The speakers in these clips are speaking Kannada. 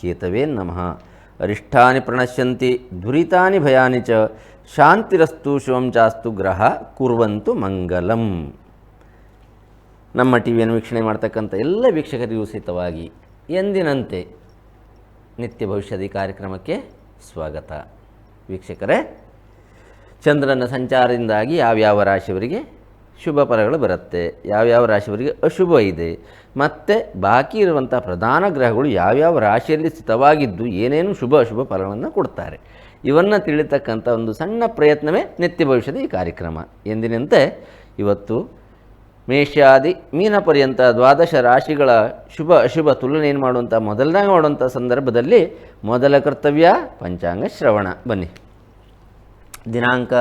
ಕೇತವೇ ನಮಃ. ಅರಿಷ್ಠಾನಿ ಪ್ರಣಶ್ಯಂತಿ, ದುರಿತಾನಿ ಭಯಾನಿ ಚ, ಶಾಂತಿರಸ್ತು ಶಿವಂ ಚಾಸ್ತು ಗ್ರಹ ಕುರ್ವಂತು ಮಂಗಲಂ. ನಮ್ಮ ಟಿ ವಿಯನ್ನು ವೀಕ್ಷಣೆ ಮಾಡ್ತಕ್ಕಂಥ ಎಲ್ಲ ವೀಕ್ಷಕರಿಗೂ ಸಹಿತವಾಗಿ ಎಂದಿನಂತೆ ನಿತ್ಯ ಭವಿಷ್ಯದ ಕಾರ್ಯಕ್ರಮಕ್ಕೆ ಸ್ವಾಗತ. ವೀಕ್ಷಕರೇ, ಚಂದ್ರನ ಸಂಚಾರದಿಂದಾಗಿ ಯಾವ್ಯಾವ ರಾಶಿಯವರಿಗೆ ಶುಭ ಫಲಗಳು ಬರುತ್ತೆ. ಯಾವ್ಯಾವ ರಾಶಿಯವರಿಗೆ ಅಶುಭ ಇದೆ. ಮತ್ತು ಬಾಕಿ ಇರುವಂಥ ಪ್ರಧಾನ ಗ್ರಹಗಳು ಯಾವ್ಯಾವ ರಾಶಿಯಲ್ಲಿ ಸ್ಥಿತವಾಗಿದ್ದು ಏನೇನು ಶುಭ ಅಶುಭ ಫಲಗಳನ್ನು ಕೊಡ್ತಾರೆ. ಇವನ್ನು ತಿಳಿತಕ್ಕಂಥ ಒಂದು ಸಣ್ಣ ಪ್ರಯತ್ನವೇ ನಿತ್ಯ ಭವಿಷ್ಯದ ಈ ಕಾರ್ಯಕ್ರಮ. ಎಂದಿನಂತೆ ಇವತ್ತು ಮೇಷಾದಿ ಮೀನ ಪರ್ಯಂತ ದ್ವಾದಶ ರಾಶಿಗಳ ಶುಭ ಅಶುಭ ತುಲನೆಯನ್ನು ಮಾಡುವಂಥ ಮೊದಲನೇ ಮಾಡುವಂಥ ಸಂದರ್ಭದಲ್ಲಿ ಮೊದಲ ಕರ್ತವ್ಯ ಪಂಚಾಂಗ ಶ್ರವಣ. ಬನ್ನಿ. ದಿನಾಂಕ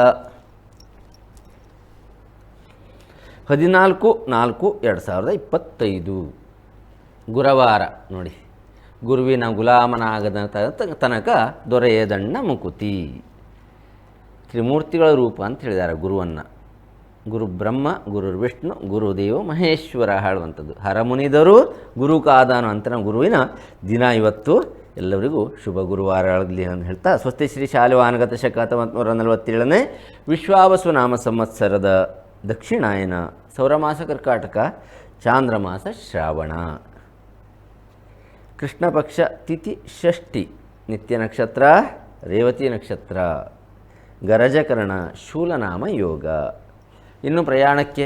ಹದಿನಾಲ್ಕು, ನಾಲ್ಕು, ಎರಡು ಸಾವಿರದ ಇಪ್ಪತ್ತೈದು. ಗುರುವಾರ, ನೋಡಿ. ಗುರುವಿನ ಗುಲಾಮನಾಗದ ತನಕ ದೊರೆಯದಣ್ಣ ಮುಕುತಿ. ತ್ರಿಮೂರ್ತಿಗಳ ರೂಪ ಅಂತ ಹೇಳಿದ್ದಾರೆ ಗುರುವನ್ನು. ಗುರು ಬ್ರಹ್ಮ, ಗುರು ವಿಷ್ಣು ಗುರುದೇವ ಮಹೇಶ್ವರ ಹೇಳುವಂಥದ್ದು ಹರಮುನಿದರು, ಗುರು ಕಾದಾನು ಅಂತ ಗುರುವಿನ ದಿನ ಇವತ್ತು. ಎಲ್ಲರಿಗೂ ಶುಭ ಗುರುವಾರ ಆಗಲಿ ಅಂತ ಹೇಳ್ತಾ, ಸ್ವಸ್ತಿ ಶ್ರೀ ಶಾಲವಾನಗತ ಶಕ ಹತ್ತೊಂಬತ್ತು ನಲವತ್ತೇಳನೇ ವಿಶ್ವಾವಸು ನಾಮ ಸಂವತ್ಸರದ ದಕ್ಷಿಣಾಯನ ಸೌರಮಾಸ ಕರ್ಕಾಟಕ, ಚಾಂದ್ರಮಾಸ ಶ್ರಾವಣ. ಕೃಷ್ಣಪಕ್ಷ ತಿಥಿ ಷಷ್ಠಿ, ನಿತ್ಯ ನಕ್ಷತ್ರ ರೇವತಿ ನಕ್ಷತ್ರ, ಗರಜಕರಣ ಶೂಲನಾಮ ಯೋಗ. ಇನ್ನು ಪ್ರಯಾಣಕ್ಕೆ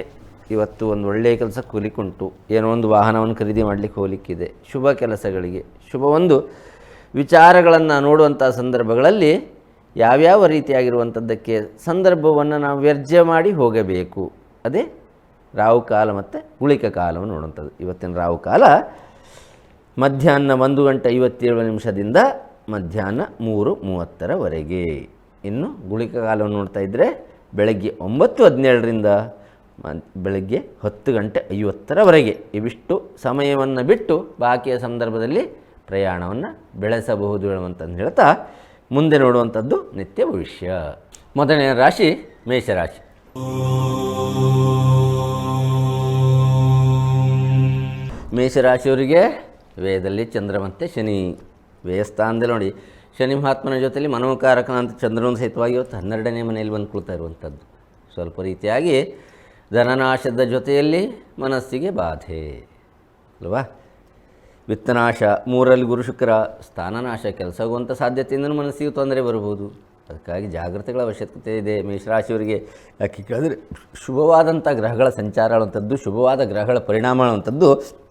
ಇವತ್ತು ಒಂದು ಒಳ್ಳೆಯ ಕೆಲಸ ಕೂಲಿಕುಂಟು. ಏನೋ ಒಂದು ವಾಹನವನ್ನು ಖರೀದಿ ಮಾಡಲಿಕ್ಕೆ ಹೋಲಿಕ್ಕಿದೆ. ಶುಭ ಕೆಲಸಗಳಿಗೆ, ಶುಭ ಒಂದು ವಿಚಾರಗಳನ್ನು ನೋಡುವಂಥ ಸಂದರ್ಭಗಳಲ್ಲಿ ಯಾವ್ಯಾವ ರೀತಿಯಾಗಿರುವಂಥದ್ದಕ್ಕೆ ಸಂದರ್ಭವನ್ನು ನಾವು ವ್ಯರ್ಜ ಮಾಡಿ ಹೋಗಬೇಕು. ಅದೇ ರಾವು ಕಾಲ ಮತ್ತು ಗುಳಿಕ ಕಾಲವನ್ನು ನೋಡುವಂಥದ್ದು. ಇವತ್ತಿನ ರಾವು ಕಾಲ ಮಧ್ಯಾಹ್ನ ಒಂದು ಗಂಟೆ ಐವತ್ತೇಳು ನಿಮಿಷದಿಂದ ಮಧ್ಯಾಹ್ನ ಮೂರು ಮೂವತ್ತರವರೆಗೆ. ಇನ್ನು ಗುಳಿಕ ಕಾಲವನ್ನು ನೋಡ್ತಾ ಇದ್ದರೆ ಬೆಳಗ್ಗೆ ಒಂಬತ್ತು ಹದಿನೇಳರಿಂದ ಬೆಳಗ್ಗೆ ಹತ್ತು ಗಂಟೆ ಐವತ್ತರವರೆಗೆ. ಇವಿಷ್ಟು ಸಮಯವನ್ನು ಬಿಟ್ಟು ಬಾಕಿಯ ಸಂದರ್ಭದಲ್ಲಿ ಪ್ರಯಾಣವನ್ನು ಬೆಳೆಸಬಹುದು ಹೇಳುವಂತಂದು ಹೇಳ್ತಾ ಮುಂದೆ ನೋಡುವಂಥದ್ದು ನಿತ್ಯ ಭವಿಷ್ಯ. ಮೊದಲನೇ ರಾಶಿ ಮೇಷರಾಶಿ. ಮೇಷರಾಶಿಯವರಿಗೆ ವೇದದಲ್ಲಿ ಚಂದ್ರ ಮತ್ತು ಶನಿ. ವ್ಯಯಸ್ಥಾನದಲ್ಲಿ ನೋಡಿ, ಶನಿ ಮಹಾತ್ಮನ ಜೊತೆಯಲ್ಲಿ ಮನೋಕಾರಕನಂತ ಚಂದ್ರನ ಸಹಿತವಾಗಿ ಇವತ್ತು ಹನ್ನೆರಡನೇ ಮನೆಯಲ್ಲಿ ಬಂದು ಕುಳ್ತಾ ಇರುವಂಥದ್ದು. ಸ್ವಲ್ಪ ರೀತಿಯಾಗಿ ಧನನಾಶದ ಜೊತೆಯಲ್ಲಿ ಮನಸ್ಸಿಗೆ ಬಾಧೆ. ಅಲ್ವಾ? ವಿತ್ತನಾಶ ಮೂರಲ್ಲಿ ಗುರು ಶುಕ್ರ, ಸ್ಥಾನನಾಶ, ಕೆಲಸ ಆಗುವಂಥ ಸಾಧ್ಯತೆಯಿಂದಲೂ ಮನಸ್ಸಿಗೆ ತೊಂದರೆ ಬರಬಹುದು. ಅದಕ್ಕಾಗಿ ಜಾಗ್ರತೆಗಳ ಅವಶ್ಯಕತೆ ಇದೆ. ಮೇಷರಾಶಿಯವರಿಗೆ ಯಾಕೆ ಕೇಳಿದ್ರೆ ಶುಭವಾದಂಥ ಗ್ರಹಗಳ ಸಂಚಾರ ಅನ್ನುವಂಥದ್ದು ಶುಭವಾದ ಗ್ರಹಗಳ ಪರಿಣಾಮ ಅನ್ನುವಂಥದ್ದು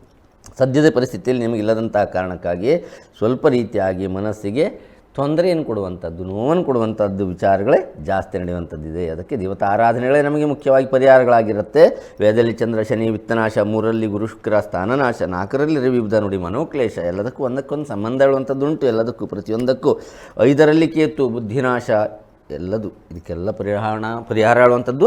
ಸದ್ಯದ ಪರಿಸ್ಥಿತಿಯಲ್ಲಿ ನಿಮಗಿಲ್ಲದಂಥ ಕಾರಣಕ್ಕಾಗಿ ಸ್ವಲ್ಪ ರೀತಿಯಾಗಿ ಮನಸ್ಸಿಗೆ ತೊಂದರೆಯನ್ನು ಕೊಡುವಂಥದ್ದು, ನೋವನ್ನು ಕೊಡುವಂಥದ್ದು ವಿಚಾರಗಳೇ ಜಾಸ್ತಿ ನಡೆಯುವಂಥದ್ದಿದೆ. ಅದಕ್ಕೆ ದೇವತಾ ಆರಾಧನೆಗಳೇ ನಮಗೆ ಮುಖ್ಯವಾಗಿ ಪರಿಹಾರಗಳಾಗಿರುತ್ತೆ. ವೇದದಲ್ಲಿ ಚಂದ್ರ, ಶನಿ, ವಿತ್ತನಾಶ, ಮೂರರಲ್ಲಿ ಗುರು, ಶುಕ್ರ, ಸ್ಥಾನನಾಶ, ನಾಲ್ಕರಲ್ಲಿ ರವಿಬುಧ ನೋಡಿ ಮನೋಕ್ಲೇಶ ಎಲ್ಲದಕ್ಕೂ ಒಂದಕ್ಕೊಂದು ಸಂಬಂಧ ಇರುವಂಥದ್ದುಂಟು. ಎಲ್ಲದಕ್ಕೂ ಪ್ರತಿಯೊಂದಕ್ಕೂ ಐದರಲ್ಲಿ ಕೇತು, ಬುದ್ಧಿನಾಶ, ಎಲ್ಲದು. ಇದಕ್ಕೆಲ್ಲ ಪರಿಹಾರ ಪರಿಹಾರ ಹೇಳುವಂಥದ್ದು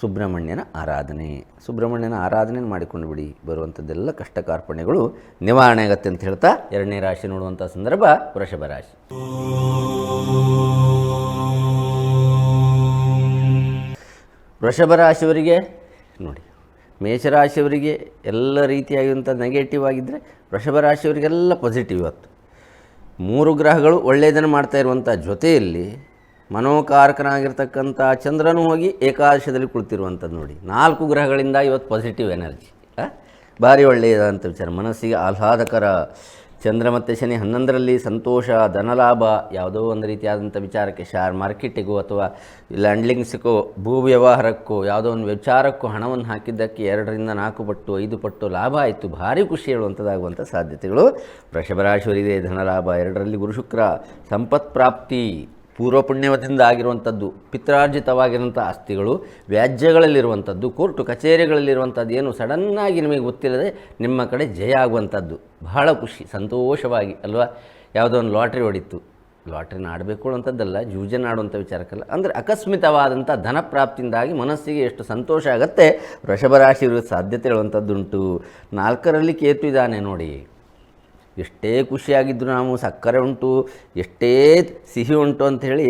ಸುಬ್ರಹ್ಮಣ್ಯನ ಆರಾಧನೆ. ಸುಬ್ರಹ್ಮಣ್ಯನ ಆರಾಧನೆ ಮಾಡಿಕೊಂಡು ಬಿಡಿ. ಬರುವಂಥದ್ದೆಲ್ಲ ಕಷ್ಟ ಕಾರ್ಪಣ್ಯಗಳು ನಿವಾರಣೆ ಆಗತ್ತೆ ಅಂತ ಹೇಳ್ತಾ ಎರಡನೇ ರಾಶಿ ನೋಡುವಂಥ ಸಂದರ್ಭ ವೃಷಭ ರಾಶಿ. ವೃಷಭ ರಾಶಿಯವರಿಗೆ ನೋಡಿ, ಮೇಷರಾಶಿಯವರಿಗೆ ಎಲ್ಲ ರೀತಿಯಾಗಿರುವಂಥ ನೆಗೆಟಿವ್ ಆಗಿದ್ದರೆ ವೃಷಭ ರಾಶಿಯವರಿಗೆಲ್ಲ ಪಾಸಿಟಿವ್ ಇವತ್ತು. ಮೂರು ಗ್ರಹಗಳು ಒಳ್ಳೆಯದನ್ನು ಮಾಡ್ತಾ ಇರುವಂಥ ಜೊತೆಯಲ್ಲಿ ಮನೋಕಾರಕನಾಗಿರ್ತಕ್ಕಂಥ ಚಂದ್ರನು ಹೋಗಿ ಏಕಾದಶದಲ್ಲಿ ಕುಳಿತಿರುವಂಥದ್ದು ನೋಡಿ. ನಾಲ್ಕು ಗ್ರಹಗಳಿಂದ ಇವತ್ತು ಪಾಸಿಟಿವ್ ಎನರ್ಜಿ ಭಾರಿ ಒಳ್ಳೆಯದಂಥ ವಿಚಾರ. ಮನಸ್ಸಿಗೆ ಆಹ್ಲಾದಕರ ಚಂದ್ರ ಮತ್ತು ಶನಿ ಹನ್ನೊಂದರಲ್ಲಿ ಸಂತೋಷ, ಧನಲಾಭ, ಯಾವುದೋ ಒಂದು ರೀತಿಯಾದಂಥ ವಿಚಾರಕ್ಕೆ ಶೇರ್ ಮಾರ್ಕೆಟಿಗೂ ಅಥವಾ ಲ್ಯಾಂಡ್ಲಿಂಗ್ಸ್ಗೂ ಭೂ ವ್ಯವಹಾರಕ್ಕೂ ಯಾವುದೋ ಒಂದು ವಿಚಾರಕ್ಕೂ ಹಣವನ್ನು ಹಾಕಿದ್ದಕ್ಕೆ ಎರಡರಿಂದ ನಾಲ್ಕು ಪಟ್ಟು, ಐದು ಪಟ್ಟು ಲಾಭ ಆಯಿತು. ಭಾರಿ ಖುಷಿ ಹೇಳುವಂಥದ್ದಾಗುವಂಥ ಸಾಧ್ಯತೆಗಳು. ವೃಷಭರಾಶಿಯವರಿಗೆ ಧನಲಾಭ, ಎರಡರಲ್ಲಿ ಗುರುಶುಕ್ರ, ಸಂಪತ್ ಪ್ರಾಪ್ತಿ ಪೂರ್ವ ಪುಣ್ಯವದಿಂದ ಆಗಿರುವಂಥದ್ದು ಪಿತ್ರಾರ್ಜಿತವಾಗಿರುವಂಥ ಆಸ್ತಿಗಳು, ವ್ಯಾಜ್ಯಗಳಲ್ಲಿರುವಂಥದ್ದು, ಕೋರ್ಟು ಕಚೇರಿಗಳಲ್ಲಿರುವಂಥದ್ದು ಏನು ಸಡನ್ನಾಗಿ ನಿಮಗೆ ಗೊತ್ತಿಲ್ಲದೆ ನಿಮ್ಮ ಕಡೆ ಜಯ ಆಗುವಂಥದ್ದು. ಬಹಳ ಖುಷಿ, ಸಂತೋಷವಾಗಿ, ಅಲ್ವಾ? ಯಾವುದೋ ಒಂದು ಲಾಟ್ರಿ ಹೊಡಿತು. ಲಾಟ್ರಿನ ಆಡಬೇಕು ಅಂಥದ್ದಲ್ಲ ಜೂಜನ್ ಆಡುವಂಥ ವಿಚಾರಕ್ಕಲ್ಲ. ಅಂದರೆ ಅಕಸ್ಮಿತವಾದಂಥ ಧನ ಪ್ರಾಪ್ತಿಯಿಂದಾಗಿ ಮನಸ್ಸಿಗೆ ಎಷ್ಟು ಸಂತೋಷ ಆಗುತ್ತೆ ವೃಷಭ ರಾಶಿ ಸಾಧ್ಯತೆ ಹೇಳುವಂಥದ್ದುಂಟು. ನಾಲ್ಕರಲ್ಲಿ ಕೇತು ಇದ್ದಾನೆ ನೋಡಿ. ಎಷ್ಟೇ ಖುಷಿಯಾಗಿದ್ದರೂ ನಾವು ಸಕ್ಕರೆ ಉಂಟು, ಎಷ್ಟೇ ಸಿಹಿ ಉಂಟು ಅಂಥೇಳಿ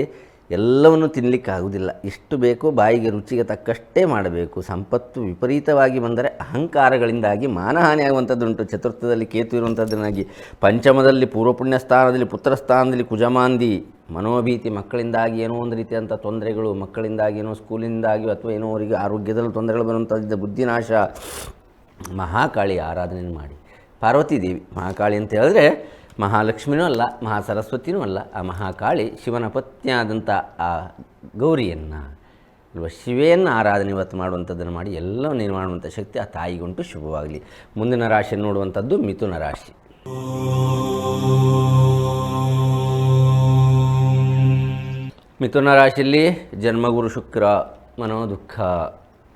ಎಲ್ಲವನ್ನು ತಿನ್ನಲಿಕ್ಕಾಗುವುದಿಲ್ಲ ಎಷ್ಟು ಬೇಕೋ ಬಾಯಿಗೆ ರುಚಿಗೆ ತಕ್ಕಷ್ಟೇ ಮಾಡಬೇಕು. ಸಂಪತ್ತು ವಿಪರೀತವಾಗಿ ಬಂದರೆ ಅಹಂಕಾರಗಳಿಂದಾಗಿ ಮಾನಹಾನಿ ಆಗುವಂಥದ್ದುಂಟು ಚತುರ್ಥದಲ್ಲಿ ಕೇತು ಇರುವಂಥದ್ದನ್ನಾಗಿ ಪಂಚಮದಲ್ಲಿ ಪೂರ್ವಪುಣ್ಯ ಸ್ಥಾನದಲ್ಲಿ, ಪುತ್ರ ಸ್ಥಾನದಲ್ಲಿ ಕುಜಮಾಂದಿ, ಮನೋಭೀತಿ ಮಕ್ಕಳಿಂದಾಗಿ ಏನೋ ಒಂದು ರೀತಿಯಂಥ ತೊಂದರೆಗಳು, ಮಕ್ಕಳಿಂದಾಗಿ ಏನೋ ಸ್ಕೂಲಿಂದಾಗಿ ಅಥವಾ ಏನೋ ಅವರಿಗೆ ಆರೋಗ್ಯದಲ್ಲಿ ತೊಂದರೆಗಳು ಬರುವಂಥದ್ದು ಬುದ್ಧಿನಾಶ, ಮಹಾಕಾಳಿ ಆರಾಧನೆ ಮಾಡಿ. ಪಾರ್ವತಿ ದೇವಿ, ಮಹಾಕಾಳಿ ಅಂತ ಹೇಳಿದ್ರೆ ಮಹಾಲಕ್ಷ್ಮಿನೂ ಅಲ್ಲ ಮಹಾ ಸರಸ್ವತಿನೂ ಅಲ್ಲ. ಆ ಮಹಾಕಾಳಿ ಶಿವನ ಪತ್ನಿಯಾದಂಥ ಆ ಗೌರಿಯನ್ನು ಅಲ್ವಾ ಶಿವೆಯನ್ನು ಆರಾಧನೆ ಇವತ್ತು ಮಾಡುವಂಥದ್ದನ್ನು ಮಾಡಿ ಎಲ್ಲವೂ ನಿರ್ಮಾಣುವಂಥ ಶಕ್ತಿ ಆ ತಾಯಿಗುಂಟು ಶುಭವಾಗಲಿ. ಮುಂದಿನ ರಾಶಿ ನೋಡುವಂಥದ್ದು ಮಿಥುನ ರಾಶಿ. ಮಿಥುನ ರಾಶಿಯಲ್ಲಿ ಜನ್ಮಗುರು ಶುಕ್ರ ಮನೋ ದುಃಖ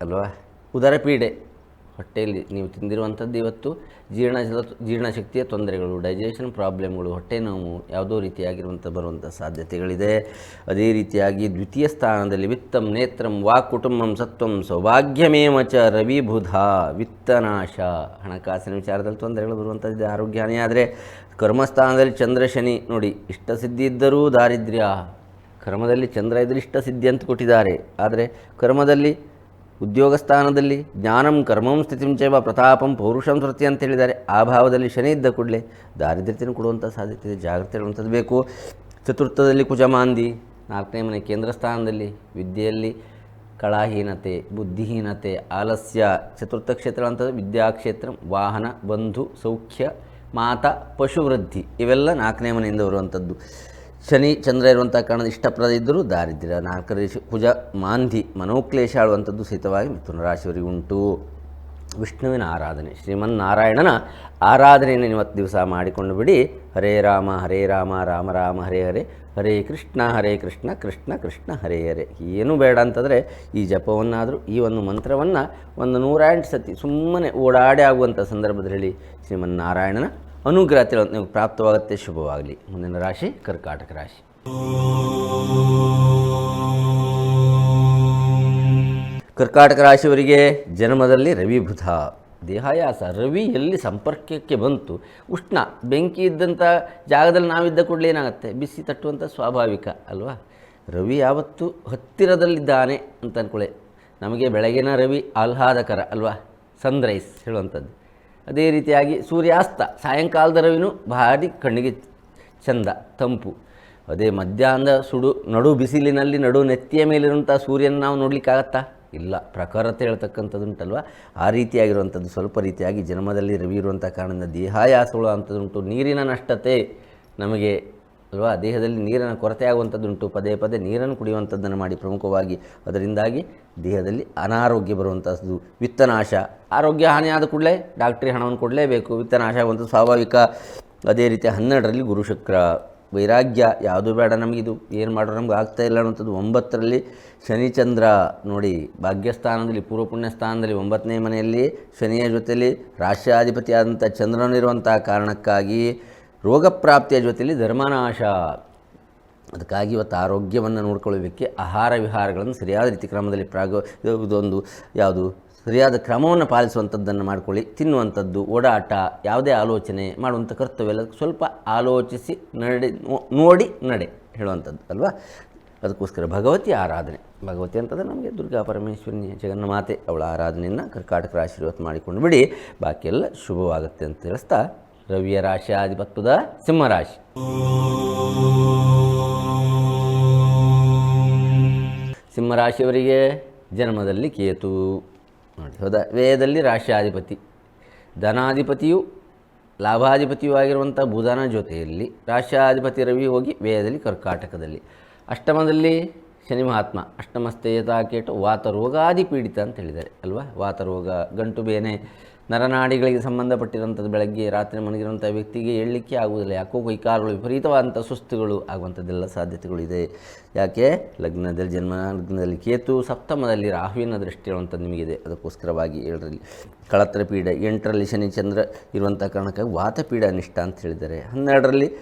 ಅಲ್ವಾ? ಉದರ ಪೀಡೆ ಹೊಟ್ಟೆಯಲ್ಲಿ ನೀವು ತಿಂದಿರುವಂಥದ್ದು ಇವತ್ತು ಜೀರ್ಣ ಜೀರ್ಣಶಕ್ತಿಯ ತೊಂದರೆಗಳು ಡೈಜೆಷನ್ ಪ್ರಾಬ್ಲಮ್ಗಳು ಹೊಟ್ಟೆ ನೋವು, ಯಾವುದೋ ರೀತಿಯಾಗಿರುವಂಥ ಬರುವಂಥ ಸಾಧ್ಯತೆಗಳಿದೆ. ಅದೇ ರೀತಿಯಾಗಿ ದ್ವಿತೀಯ ಸ್ಥಾನದಲ್ಲಿ ವಿತ್ತಂ ನೇತ್ರಂ ವಾ ಕುಟುಂಬಂ ಸತ್ವಂ ಸೌಭಾಗ್ಯಮೇಮಚ ಚ ರವಿ ಬುಧ ವಿತ್ತನಾಶ. ಹಣಕಾಸಿನ ವಿಚಾರದಲ್ಲಿ ತೊಂದರೆಗಳು ಬರುವಂಥದ್ದು ಆರೋಗ್ಯ ಆದರೆ ಕರ್ಮಸ್ಥಾನದಲ್ಲಿ ಚಂದ್ರ ಶನಿ, ನೋಡಿ, ಇಷ್ಟಸಿದ್ಧಿ ಇದ್ದರೂ ದಾರಿದ್ರ್ಯ. ಕರ್ಮದಲ್ಲಿ ಚಂದ್ರ ಇದ್ರೆ ಇಷ್ಟ ಸಿದ್ಧಿ ಅಂತ ಕೊಟ್ಟಿದ್ದಾರೆ. ಆದರೆ ಕರ್ಮದಲ್ಲಿ ಉದ್ಯೋಗ ಸ್ಥಾನದಲ್ಲಿ ಜ್ಞಾನಂ ಕರ್ಮಂ ಸ್ಥಿತಿಂ ಚೇವ ಪ್ರತಾಪಂ ಪೌರುಷಂ ಸ್ಮೃತಿ ಅಂತ ಹೇಳಿದ್ದಾರೆ ಆ ಭಾವದಲ್ಲಿ ಶನಿ ಇದ್ದ ಕೂಡಲೇ ದಾರಿದ್ರ್ಯತೆಯನ್ನು ಕೊಡುವಂಥ ಸಾಧ್ಯತೆ ಇದೆ, ಜಾಗ್ರತೆ ಇರುವಂಥದ್ದು ಬೇಕು. ಚತುರ್ಥದಲ್ಲಿ ಕುಜಮಾಂದಿ, ನಾಲ್ಕನೇ ಮನೆ ಕೇಂದ್ರ ಸ್ಥಾನದಲ್ಲಿ ವಿದ್ಯೆಯಲ್ಲಿ ಕಳಾಹೀನತೆ, ಬುದ್ಧಿಹೀನತೆ, ಆಲಸ್ಯ, ಚತುರ್ಥ ಕ್ಷೇತ್ರ ಅಂತಂದರೆ ವಿದ್ಯಾಕ್ಷೇತ್ರ, ವಾಹನ, ಬಂಧು, ಸೌಖ್ಯ, ಮಾತ, ಪಶುವೃದ್ಧಿ ಇವೆಲ್ಲ ನಾಲ್ಕನೇ ಮನೆಯಿಂದ ಬರುವಂಥದ್ದು. ಶನಿ ಚಂದ್ರ ಇರುವಂಥ ಕಾರಣ ಇಷ್ಟಪ್ರದ ಇದ್ದರೂ ದಾರಿದ್ರ್ಯ. ನಾಲ್ಕರೇಶು ಕುಜ ಮಾಂಧಿ ಮನೋಕ್ಲೇಶ ಆಳುವಂಥದ್ದು ಸಹಿತವಾಗಿ ಮಿಥುನ ರಾಶಿಯವರಿಗೆ ಉಂಟು. ವಿಷ್ಣುವಿನ ಆರಾಧನೆ, ಶ್ರೀಮನ್ನಾರಾಯಣನ ಆರಾಧನೆಯನ್ನು ಇವತ್ತು ದಿವಸ ಮಾಡಿಕೊಂಡು ಬಿಡಿ. ಹರೇ ರಾಮ ಹರೇ ರಾಮ ರಾಮ ರಾಮ, ಹರೇ ಹರೇ ಹರೇ ಕೃಷ್ಣ ಹರೇ ಕೃಷ್ಣ ಕೃಷ್ಣ ಕೃಷ್ಣ, ಹರೇ ಹರೇ. ಏನೂ ಬೇಡ ಅಂತಂದರೆ ಈ ಜಪವನ್ನಾದರೂ, ಈ ಒಂದು ಮಂತ್ರವನ್ನು ಒಂದು ನೂರೆಂಟು ಸತಿ ಸುಮ್ಮನೆ ಓಡಾಡಿ ಆಗುವಂಥ ಸಂದರ್ಭದಲ್ಲಿ ಶ್ರೀಮನ್ನಾರಾಯಣನ ಅನುಗ್ರಹ ನೀವು ಪ್ರಾಪ್ತವಾಗುತ್ತೆ, ಶುಭವಾಗಲಿ. ಮುಂದಿನ ರಾಶಿ, ಕರ್ಕಾಟಕ ರಾಶಿ. ಕರ್ಕಾಟಕ ರಾಶಿಯವರಿಗೆ ಜನ್ಮದಲ್ಲಿ ರವಿ ಬುಧ. ದೇಹಾಯಾಸ, ರವಿ ಎಲ್ಲಿ ಸಂಪರ್ಕಕ್ಕೆ ಬಂತು? ಉಷ್ಣ, ಬೆಂಕಿ ಇದ್ದಂಥ ಜಾಗದಲ್ಲಿ ನಾವಿದ್ದ ಕೂಡಲೇ ಏನಾಗುತ್ತೆ? ಬಿಸಿ ತಟ್ಟುವಂಥ ಸ್ವಾಭಾವಿಕ, ಅಲ್ವಾ? ರವಿ ಯಾವತ್ತೂ ಹತ್ತಿರದಲ್ಲಿದ್ದಾನೆ ಅಂತ ಅಂದ್ಕೊಳ್ಳೆ ನಮಗೆ ಬೆಳಗಿನ ರವಿ ಆಹ್ಲಾದಕರ, ಅಲ್ವಾ? ಸನ್ರೈಸ್ ಹೇಳುವಂಥದ್ದು. ಅದೇ ರೀತಿಯಾಗಿ ಸೂರ್ಯಾಸ್ತ ಸಾಯಂಕಾಲದ ರವಿನೂ ಭಾರಿ ಕಣ್ಣಿಗೆ ಚಂದ, ತಂಪು. ಅದೇ ಮಧ್ಯಾಹ್ನದ ಸುಡು, ನಡು ಬಿಸಿಲಿನಲ್ಲಿ ನಡು ನೆತ್ತಿಯ ಮೇಲಿರುವಂಥ ಸೂರ್ಯನ ನಾವು ನೋಡಲಿಕ್ಕಾಗತ್ತಾ? ಇಲ್ಲ. ಪ್ರಖರತೆ ಹೇಳ್ತಕ್ಕಂಥದ್ದುಂಟಲ್ವ? ಆ ರೀತಿಯಾಗಿರುವಂಥದ್ದು, ಸ್ವಲ್ಪ ರೀತಿಯಾಗಿ ಜನ್ಮದಲ್ಲಿ ರವಿ ಇರುವಂಥ ಕಾರಣದಿಂದ ದೇಹಾಯಾಸಗಳು ಅಂಥದ್ದುಂಟು, ನೀರಿನ ನಷ್ಟತೆ ನಮಗೆ ಅಲ್ವಾ? ದೇಹದಲ್ಲಿ ನೀರಿನ ಕೊರತೆ ಆಗುವಂಥದ್ದುಂಟು. ಪದೇ ಪದೇ ನೀರನ್ನು ಕುಡಿಯುವಂಥದ್ದನ್ನು ಮಾಡಿ ಪ್ರಮುಖವಾಗಿ. ಅದರಿಂದಾಗಿ ದೇಹದಲ್ಲಿ ಅನಾರೋಗ್ಯ ಬರುವಂಥದ್ದು ವಿತ್ತನಾಶ. ಆರೋಗ್ಯ ಹಾನಿಯಾದ ಕೂಡಲೇ ಡಾಕ್ಟ್ರಿ ಹಣವನ್ನು ಕೊಡಲೇಬೇಕು. ವಿತ್ತನಾಶ ಒಂದು ಸ್ವಾಭಾವಿಕ. ಅದೇ ರೀತಿ ಹನ್ನೆರಡರಲ್ಲಿ ಗುರುಶುಕ್ರ. ವೈರಾಗ್ಯ ಯಾವುದು ಬೇಡ ನಮಗಿದು. ಏನು ಮಾಡೋರು ನಮ್ಗೆ ಆಗ್ತಾ ಇಲ್ಲ ಅನ್ನೋಂಥದ್ದು ಒಂಬತ್ತರಲ್ಲಿ ಶನಿಚಂದ್ರ. ನೋಡಿ, ಭಾಗ್ಯಸ್ಥಾನದಲ್ಲಿ ಪೂರ್ವ ಪುಣ್ಯ ಸ್ಥಾನದಲ್ಲಿ, ಒಂಬತ್ತನೇ ಮನೆಯಲ್ಲಿ, ಶನಿಯ ಜೊತೆಯಲ್ಲಿ ರಾಷ್ಟ್ರಾಧಿಪತಿಯಾದಂಥ ಚಂದ್ರನಿರುವಂಥ ಕಾರಣಕ್ಕಾಗಿ ರೋಗ ಪ್ರಾಪ್ತಿಯ ಜೊತೆಯಲ್ಲಿ ಧರ್ಮನಾಶ. ಅದಕ್ಕಾಗಿ ಇವತ್ತು ಆರೋಗ್ಯವನ್ನು ನೋಡ್ಕೊಳ್ಳೋದಕ್ಕೆ ಆಹಾರ ವಿಹಾರಗಳನ್ನು ಸರಿಯಾದ ರೀತಿ ಕ್ರಮದಲ್ಲಿ ಪ್ರಾಗ ಇದೊಂದು ಯಾವುದು ಸರಿಯಾದ ಕ್ರಮವನ್ನು ಪಾಲಿಸುವಂಥದ್ದನ್ನು ಮಾಡ್ಕೊಳ್ಳಿ, ತಿನ್ನುವಂಥದ್ದು, ಓಡಾಟ, ಯಾವುದೇ ಆಲೋಚನೆ ಮಾಡುವಂಥ ಕರ್ತವ್ಯ ಎಲ್ಲ ಸ್ವಲ್ಪ ಆಲೋಚಿಸಿ ನಡೆ ನೋಡಿ ನಡೆ ಹೇಳುವಂಥದ್ದು, ಅಲ್ವಾ? ಅದಕ್ಕೋಸ್ಕರ ಭಗವತಿ ಆರಾಧನೆ. ಭಗವತಿ ಅಂತಂದರೆ ನಮಗೆ ದುರ್ಗಾ ಪರಮೇಶ್ವರಿನಿ ಜಗನ್ಮಾತೆ ಅವಳ ಆರಾಧನೆಯನ್ನು ಕರ್ಕಾಟಕ ಆಶೀರ್ವಾದ ಮಾಡಿಕೊಂಡು ಬಿಡಿ. ಬಾಕಿ ಎಲ್ಲ ಶುಭವಾಗುತ್ತೆ ಅಂತ ತಿಳಿಸ್ತಾ ರವಿಯ ರಾಶಿ, ಆಧಿಪತ್ಯದ ಸಿಂಹರಾಶಿ ಸಿಂಹರಾಶಿಯವರಿಗೆ ಜನ್ಮದಲ್ಲಿ ಕೇತು. ನೋಡಿ, ಹೌದಾ? ವೇದದಲ್ಲಿ ರಾಶ್ಯಾಧಿಪತಿ. ಧನಾಧಿಪತಿಯು ಲಾಭಾಧಿಪತಿಯೂ ಆಗಿರುವಂಥ ಬುಧನ ಜೊತೆಯಲ್ಲಿ ರಾಶ್ಯಾಧಿಪತಿ ರವಿ ಹೋಗಿ ವೇದದಲ್ಲಿ ಕರ್ಕಾಟಕದಲ್ಲಿ. ಅಷ್ಟಮದಲ್ಲಿ ಶನಿ ಮಹಾತ್ಮ. ಅಷ್ಟಮಸ್ತೇಯತಾ ಕೇಟ ವಾತರೋಗಾದಿ ಪೀಡಿತ ಅಂತ ಹೇಳಿದ್ದಾರೆ, ಅಲ್ವಾ? ವಾತರೋಗ, ಗಂಟು ಬೇನೆ ನರನಾಡಿಗಳಿಗೆ ಸಂಬಂಧಪಟ್ಟಿರುವಂಥದ್ದು ಬೆಳಗ್ಗೆ, ರಾತ್ರಿ ಮಲಗಿರುವಂಥ ವ್ಯಕ್ತಿಗೆ ಹೇಳಲಿಕ್ಕೆ ಆಗುವುದಿಲ್ಲ. ಯಾಕೋ ಕೈಕಾಲುಗಳು ವಿಪರೀತವಾದಂಥ ಸುಸ್ತುಗಳು ಆಗುವಂಥದ್ದೆಲ್ಲ ಸಾಧ್ಯತೆಗಳಿದೆ. ಯಾಕೆ? ಲಗ್ನದಲ್ಲಿ ಜನ್ಮ ಲಗ್ನದಲ್ಲಿ ಕೇತು ಸಪ್ತಮದಲ್ಲಿ ರಾಹುವಿನ ದೃಷ್ಟಿ ಇರುವಂಥದ್ದು ನಿಮಗಿದೆ. ಅದಕ್ಕೋಸ್ಕರವಾಗಿ ಏಳರಲ್ಲಿ. ಕಳತ್ರ ಪೀಡ ಎಂಟರಲ್ಲಿ ಶನಿಚಂದ್ರ ಇರುವಂಥ ಕಾರಣಕ್ಕಾಗಿ ವಾತಪೀಡ ನಿಷ್ಠ ಅಂತ ಹೇಳಿದ್ದಾರೆ. ಹನ್ನೆರಡರಲ್ಲಿ